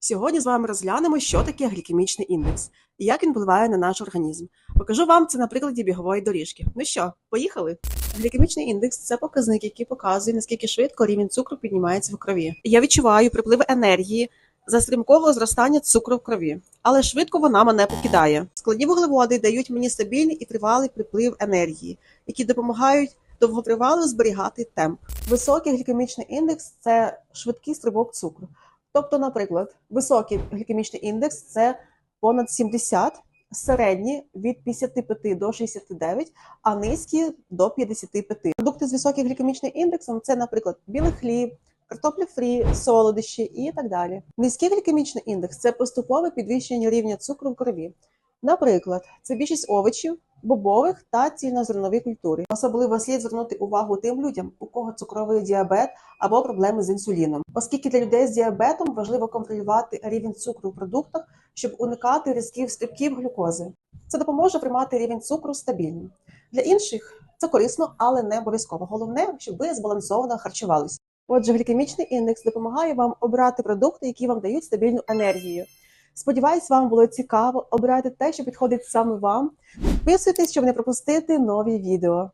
Сьогодні з вами розглянемо, що таке глікемічний індекс і як він впливає на наш організм. Покажу вам це на прикладі бігової доріжки. Ну що, поїхали? Глікемічний індекс це показник, який показує, наскільки швидко рівень цукру піднімається в крові. Я відчуваю приплив енергії за стрімкого зростання цукру в крові, але швидко вона мене покидає. Складні вуглеводи дають мені стабільний і тривалий приплив енергії, які допомагають довготривало зберігати темп. Високий глікемічний індекс це швидкий стрибок цукру. Тобто, наприклад, високий глікемічний індекс це понад 70, середні від 55 до 69, а низькі до 55. Продукти з високим глікемічним індексом це, наприклад, білий хліб, картопля фрі, солодощі і так далі. Низький глікемічний індекс це поступове підвищення рівня цукру в крові. Наприклад, це більшість овочів, бобових та цільнозернові культури. Особливо слід звернути увагу тим людям, у кого цукровий діабет або проблеми з інсуліном, оскільки для людей з діабетом важливо контролювати рівень цукру в продуктах, щоб уникати різких стрибків глюкози. Це допоможе тримати рівень цукру стабільним. Для інших це корисно, але не обов'язково. Головне, щоб ви збалансовано харчувалися. Отже, глікемічний індекс допомагає вам обрати продукти, які вам дають стабільну енергію. Сподіваюсь, вам було цікаво. Обирайте те, що підходить саме вам. Підписуйтесь, щоб не пропустити нові відео.